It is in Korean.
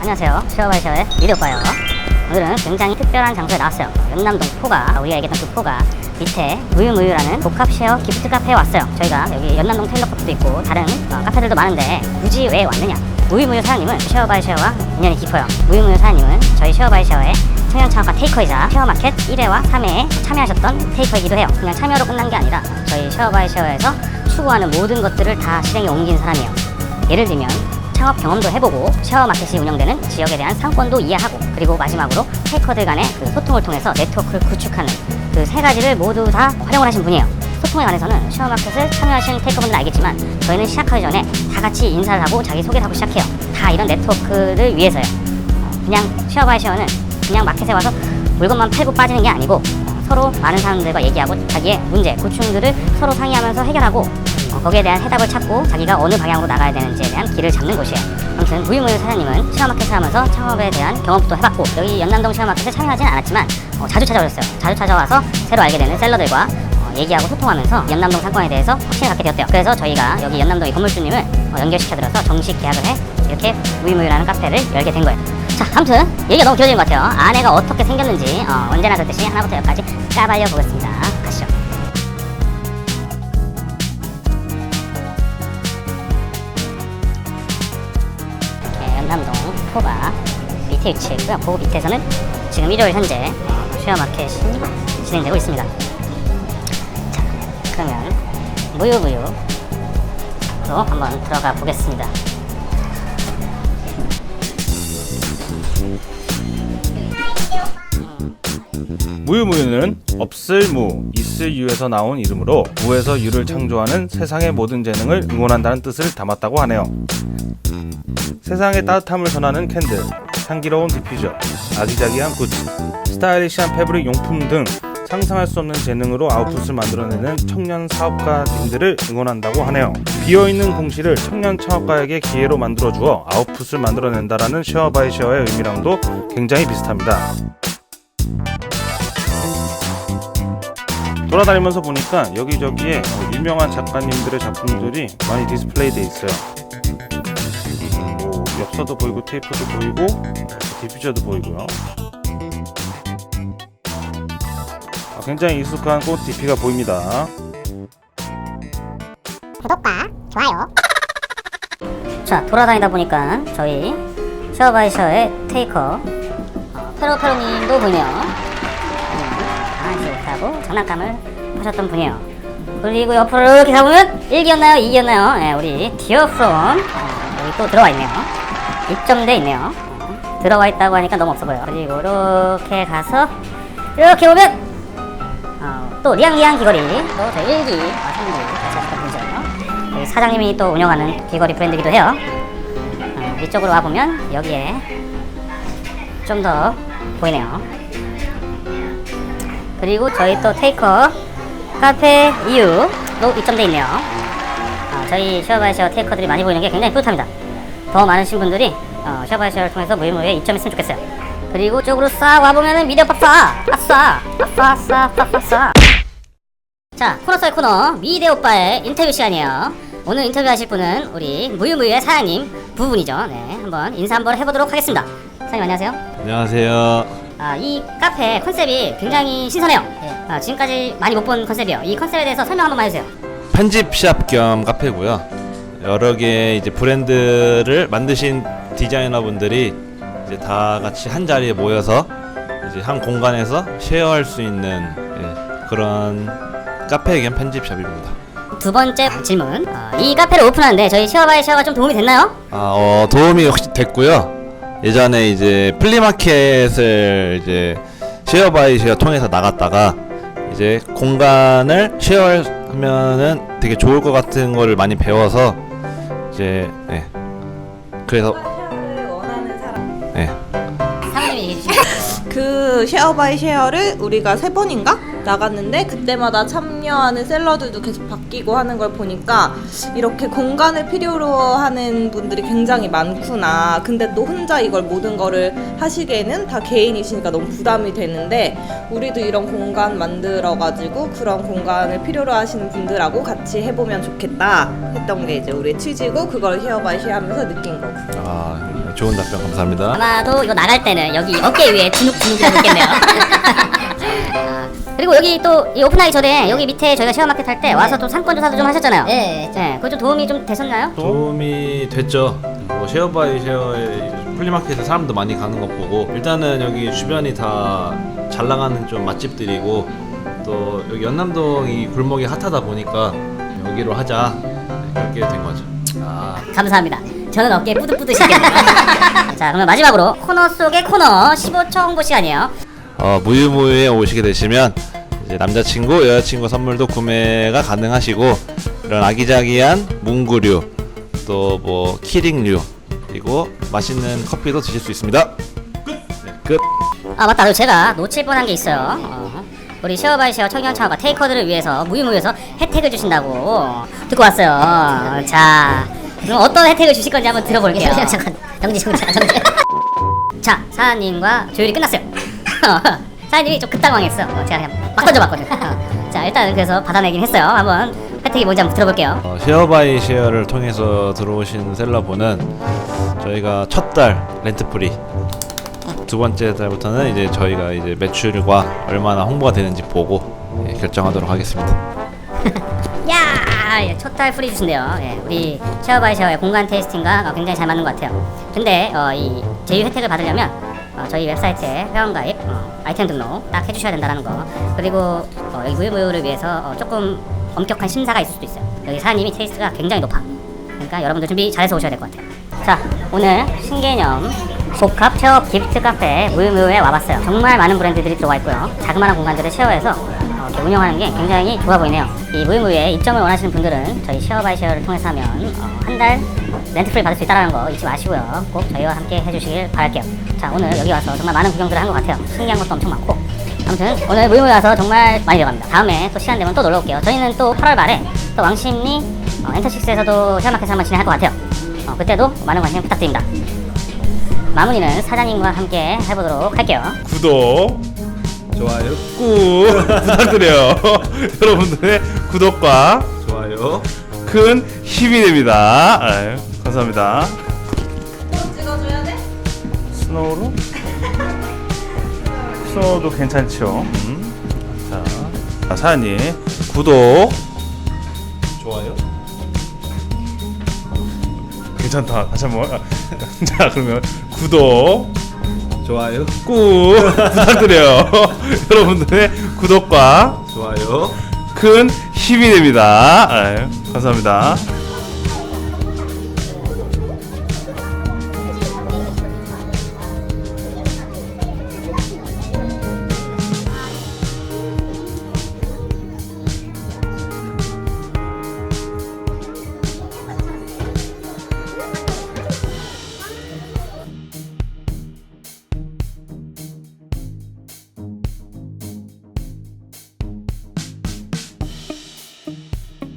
안녕하세요. 쉐어바이셔의 미디어과요. 오늘은 굉장히 특별한 장소에 나왔어요. 연남동 포가, 우리가 얘기했던 그 포가 밑에 무유무유라는 복합 쉐어 기프트 카페에 왔어요. 저희가 여기 연남동 테일러컵도 있고 다른 어, 카페들도 많은데 굳이 왜 왔느냐? 무유무유 사장님은 쉐어바이쉐어와 인연이 깊어요. 무유무유 사장님은 저희 쉐어바이쉐어의 청년창업과 테이커이자 쉐어마켓 1회와 3회에 참여하셨던 테이커이기도 해요. 그냥 참여로 끝난 게 아니라 저희 쉐어바이쉐어에서 추구하는 모든 것들을 다 실행에 옮긴 사람이에요. 예를 들면 창업 경험도 해보고 쉐어마켓이 운영되는 지역에 대한 상권도 이해하고 그리고 마지막으로 테이커들 간의 그 소통을 통해서 네트워크를 구축하는 그 세 가지를 모두 다 활용을 하신 분이에요. 소통에 관해서는 쉐어마켓을 참여하신 테이커분들은 알겠지만 저희는 시작하기 전에 다 같이 인사를 하고 자기 소개를 하고 시작해요. 다 이런 네트워크를 위해서요. 어, 그냥 쉐어 바이 쉐어는 그냥 마켓에 와서 물건만 팔고 빠지는 게 아니고 어, 서로 많은 사람들과 얘기하고 자기의 문제, 고충들을 서로 상의하면서 해결하고 어, 거기에 대한 해답을 찾고 자기가 어느 방향으로 나가야 되는지에 대한 길을 잡는 곳이에요. 아무튼 무유무유 사장님은 쉐어마켓을 하면서 창업에 대한 경험도 해봤고 여기 연남동 쉐어마켓에 참여하진 않았지만 어, 자주 찾아오셨어요. 자주 찾아와서 새로 알게 되는 셀러들과 어, 얘기하고 소통하면서 연남동 상권에 대해서 확신을 갖게 되었대요. 그래서 저희가 여기 연남동의 건물주님을 어, 연결시켜드려서 정식 계약을 해 이렇게 무유무유라는 카페를 열게 된 거예요. 자, 아무튼 얘기가 너무 길어진 것 같아요. 안에가 어떻게 생겼는지 어, 언제나 그렇듯이 하나부터 열까지 까발려 보겠습니다. 가시죠. 연남동 포가 밑에 위치했고요. 그 밑에서는 지금 일요일 현재 어, 쉐어 마켓이 진행되고 있습니다. 자, 그러면 무유무유로 한번 들어가 보겠습니다. 무유무유는 없을 무, 있을 유에서 나온 이름으로 무에서 유를 창조하는 세상의 모든 재능을 응원한다는 뜻을 담았다고 하네요. 세상의 따뜻함을 전하는 캔들, 향기로운 디퓨저, 아기자기한 굿즈, 스타일리시한 패브릭 용품 등 상상할 수 없는 재능으로 아웃풋을 만들어내는 청년 사업가님들을 응원한다고 하네요. 비어있는 공시를 청년 창업가에게 기회로 만들어주어 아웃풋을 만들어낸다라는 쉐어 바이 쉐어의 의미랑도 굉장히 비슷합니다. 돌아다니면서 보니까 여기저기에 어, 유명한 작가님들의 작품들이 많이 디스플레이 돼 있어요. 엽서도 보이고 테이프도 보이고 디퓨저도 보이고요. 아, 굉장히 익숙한 꽃 DP가 보입니다. 구독과 좋아요. 자 돌아다니다 보니까 저희 쉐어바이셔의 테이커 어, 페로페로님도 보이네요. 강아지 옷하고 장난감을 하셨던 분이에요. 그리고 옆으로 이렇게 가보면 1기였나요? 2기였나요? 네, 우리 디어 프롬 어, 여기 또 들어와 있네요. 입점돼 있네요. 어, 들어와 있다고 하니까 너무 없어 보여. 그리고 이렇게 가서 이렇게 보면 어, 또 리앙리앙 귀걸이. 또 저희 1기 어, 3기 같이 분이죠 여기 사장님이 또 운영하는 귀걸이 브랜드기도 해요. 어, 이쪽으로 와보면 여기에 좀 더 보이네요. 그리고 저희 또 테이커 카페 이유도 입점돼 있네요. 어, 저희 쉐어바이쉐어 테이커들이 많이 보이는 게 굉장히 뿌듯합니다 더 많으신 분들이 어, 쉐어바이쉐어를 통해서 무유무유에 입점했으면 좋겠어요. 그리고 쪽으로 싹 와보면은 미디어 박사! 아싸 아싸 아싸 아싸 아싸 자 코너 썰 코너 미대 오빠의 인터뷰 시간이에요. 오늘 인터뷰 하실 분은 우리 무유무유의 사장님 부분이죠. 네 한번 인사 한번 해보도록 하겠습니다. 사장님 안녕하세요. 안녕하세요. 아, 이 카페 컨셉이 굉장히 신선해요. 아, 지금까지 많이 못 본 컨셉이에요. 이 컨셉에 대해서 설명 한번만 해주세요. 편집샵 겸 카페고요. 여러 개 이제 브랜드를 만드신 디자이너분들이 이제 다 같이 한 자리에 모여서 이제 한 공간에서 쉐어할 수 있는 예, 그런 카페 겸 편집샵입니다. 두 번째 질문 어, 이 카페를 오픈하는데 저희 쉐어바이 쉐어가 좀 도움이 됐나요? 아, 어, 도움이 역시 됐고요. 예전에 이제 플리마켓을 이제 쉐어 바이 쉐어 통해서 나갔다가 이제 공간을 쉐어하면은 되게 좋을 것 같은 거를 많이 배워서 이제 네. 그래서 원하는 사람. 네. 사장님이 얘기해 주시면 그 쉐어 바이 쉐어를 우리가 세 번인가 나갔는데 그때마다 참여하는 셀러들도 계속 바뀌고 하는 걸 보니까 이렇게 공간을 필요로 하는 분들이 굉장히 많구나. 근데 또 혼자 이걸 모든 거를 하시기에는 다 개인이시니까 너무 부담이 되는데 우리도 이런 공간 만들어가지고 그런 공간을 필요로 하시는 분들하고 같이 해보면 좋겠다 했던 게 이제 우리의 취지고 그걸 쉐어바이 쉐어하면서 느낀 거고. 아 좋은 답변 감사합니다. 아마도 이거 나갈 때는 여기 어깨 위에 주눅 주눅이라고 있겠네요. 아, 그리고 여기 또 이 오픈하기 전에 여기 밑에 저희가 쉐어마켓 할 때 와서 또 상권 조사도 좀 하셨잖아요. 네, 네. 그거 좀 도움이 좀 되셨나요? 도움이 됐죠. 뭐 쉐어바이 쉐어에 플리마켓에 사람도 많이 가는 것 보고 일단은 여기 주변이 다 잘 나가는 좀 맛집들이고 또 여기 연남동이 골목이 핫하다 보니까 여기로 하자 네, 그렇게 된 거죠. 아 감사합니다. 저는 어깨 뿌듯뿌듯 시겠네요. 자, 그러면 마지막으로 코너 속의 코너 15초 홍보 시간이에요. 어, 무유무유에 오시게 되시면 이제 남자친구, 여자친구 선물도 구매가 가능하시고 이런 아기자기한 문구류 또 뭐 키링류 그리고 맛있는 커피도 드실 수 있습니다. 끝. 네, 끝. 아 맞다. 그리고 제가 놓칠 뻔한 게 있어요. 어, 우리 쉐어바이 쉐어 청년차가 테이커들을 위해서 무유무유에서 혜택을 주신다고 듣고 왔어요. 자 그럼 어떤 혜택을 주실 건지 한번 들어볼게요. 잠깐 정지 정지 정지. 자 사장님과 조율이 끝났어요 사장님이 좀 급당황했어 어, 제가 그냥 막 던져봤거든요 어, 자 일단은 그래서 받아내긴 했어요 한번 혜택이 뭔지 한번 들어볼게요 어, 쉐어바이 쉐어를 통해서 들어오신 셀러분은 저희가 첫 달 렌트 프리 두 번째 달부터는 이제 저희가 이제 매출과 얼마나 홍보가 되는지 보고 예, 결정하도록 하겠습니다. 야! 예, 첫달 프리 주신대요. 예, 우리 쉐어바이 쉐어의 공간 테이스팅과 어, 굉장히 잘 맞는 것 같아요. 근데 어, 이 제휴 혜택을 받으려면 어, 저희 웹사이트에 회원가입, 어, 아이템 등록 딱 해주셔야 된다는 거. 그리고 어, 여기 무유무유를 위해서 어, 조금 엄격한 심사가 있을 수도 있어요. 여기 사장님이 테이스트가 굉장히 높아. 그러니까 여러분들 준비 잘해서 오셔야 될 것 같아요. 자, 오늘 신개념 복합 쉐어 기프트 카페 무유무유에 와봤어요. 정말 많은 브랜드들이 들어와 있고요. 자그마한 공간들을 쉐어해서 어, 이렇게 운영하는 게 굉장히 좋아 보이네요. 이 무유무유에 입점을 원하시는 분들은 저희 쉐어바이 쉐어를 통해서 하면 어, 한달 렌트프리 받을 수 있다는 거 잊지 마시고요. 꼭 저희와 함께 해주시길 바랄게요. 자, 오늘 여기 와서 정말 많은 구경들을 한 것 같아요. 신기한 것도 엄청 많고. 아무튼 오늘 무유무유 와서 정말 많이 배워갑니다. 다음에 또 시간 되면 또 놀러 올게요. 저희는 또 8월 말에 또 왕십리 어, 엔터식스에서도 쉐어마켓을 한번 진행할 것 같아요. 어, 그때도 많은 관심 부탁드립니다. 마무리는 사장님과 함께 해보도록 할게요. 구독, 좋아요 꾹 부탁드려요. 여러분들의 구독과 좋아요. 큰 힘이 됩니다. 아유, 감사합니다. 찍어줘야 돼? 스노우로? 스노우도 괜찮죠. 음. 자, 자, 사장님 구독 좋아요. 괜찮다. 다시 한번. 자, 그러면 구독 좋아요. 꾹 부탁드려요. 여러분들의 구독과 좋아요. 큰 힘이 됩니다. 아유, 감사합니다.